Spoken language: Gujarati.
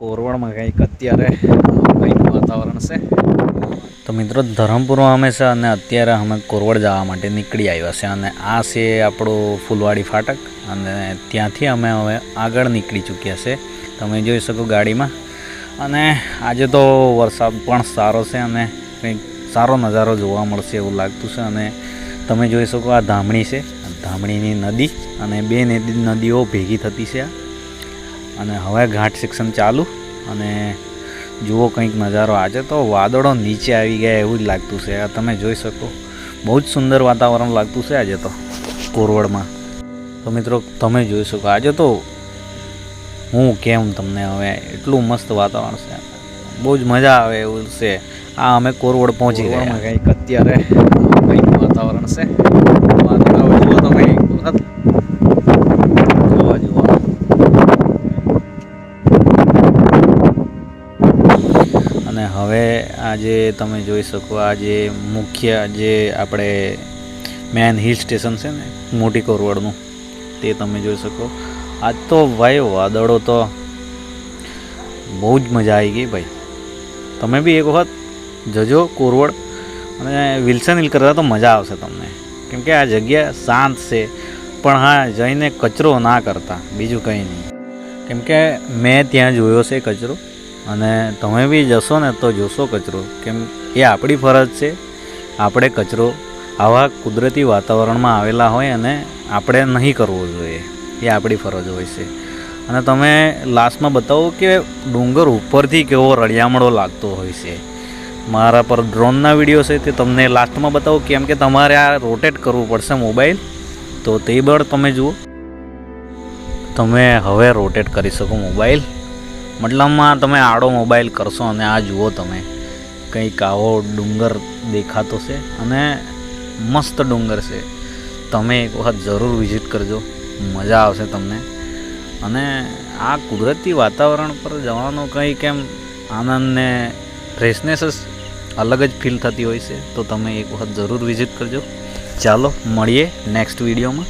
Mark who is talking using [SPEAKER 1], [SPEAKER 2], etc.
[SPEAKER 1] કોરવડમાં કંઈક અત્યારે કંઈક વાતાવરણ છે. તો મિત્રો ધરમપુરમાં અમે છે અને અત્યારે અમે કોરવડ જવા માટે નીકળી આવ્યા છે અને આ છે આપણું ફૂલવાડી ફાટક અને ત્યાંથી અમે હવે આગળ નીકળી ચૂક્યા છે. તમે જોઈ શકો ગાડીમાં. અને આજે તો વરસાદ પણ સારો છે અને કંઈક સારો નજારો જોવા મળશે એવું લાગતું છે અને તમે જોઈ શકો આ ધામણી છે. ધામણીની નદી અને બે નદી નદીઓ ભેગી થતી છે. આ અને હવે ઘાટ શિક્ષણ ચાલુ. અને જુઓ કંઈક નજારો આજે તો વાદળો નીચે આવી ગયા એવું જ લાગતું છે. આ તમે જોઈ શકો. બહુ જ સુંદર વાતાવરણ લાગતું છે આજે તો કોરવડમાં. તો મિત્રો, તમે જોઈ શકો, આજે તો હું કેમ તમને હવે એટલું મસ્ત વાતાવરણ છે. બહુ જ મજા આવે એવું છે. આ અમે કોરવડ પહોંચી ગયા. કંઈક અત્યારે કંઈક વાતાવરણ છે. વાદળાઓ જુઓ તમે એક વખત અને હવે આજે તમે જોઈ શકો આ જે મુખ્ય જે આપણે મેન હિલ સ્ટેશન છે ને, મોટી કોરવડનું, તે તમે જોઈ શકો. આજ તો ભાઈ વાદળો તો બહુ જ મજા આવી ગઈ ભાઈ. તમે બી એક વખત જજો કોરવડ અને વિલ્સન હિલ કરતા તો મજા આવશે તમને. કેમ કે આ જગ્યા શાંત છે, પણ હા, જઈને કચરો ના કરતા, બીજું કંઈ નહીં. કેમ કે મેં ત્યાં જોયો છે કચરો. અને તમે બી જશો ને તો જોશો કચરો. કેમ એ આપણી ફરજ છે. આપણે કચરો આવા કુદરતી વાતાવરણમાં આવેલા હોય અને આપણે નહીં કરવો જોઈએ. એ આપણી ફરજ હોય છે. અને તમે લાસ્ટમાં બતાવો કે ડુંગર ઉપરથી કેવો રળિયામણો લાગતો હોય છે. મારા પર ડ્રોનના વીડિયો છે તે તમને લાસ્ટમાં બતાવો કેમ કે તમારે આ રોટેટ કરવું પડશે મોબાઈલ. તો તે બળ તમે જુઓ. તમે હવે રોટેટ કરી શકો મોબાઈલ. મતલબમાં તમે આડો મોબાઈલ કરશો અને આ જુઓ તમે, કંઈક આવો ડુંગર દેખાતો છે અને મસ્ત ડુંગર છે. તમે એક વખત જરૂર વિઝિટ કરજો, મજા આવશે તમને. અને આ કુદરતી વાતાવરણ પર જવાનો કંઈક એમ આનંદને ફ્રેશનેસ જ અલગ જ ફીલ થતી હોય છે, તો તમે એક વખત જરૂર વિઝિટ કરજો. ચાલો, મળીએ નેક્સ્ટ વિડીયોમાં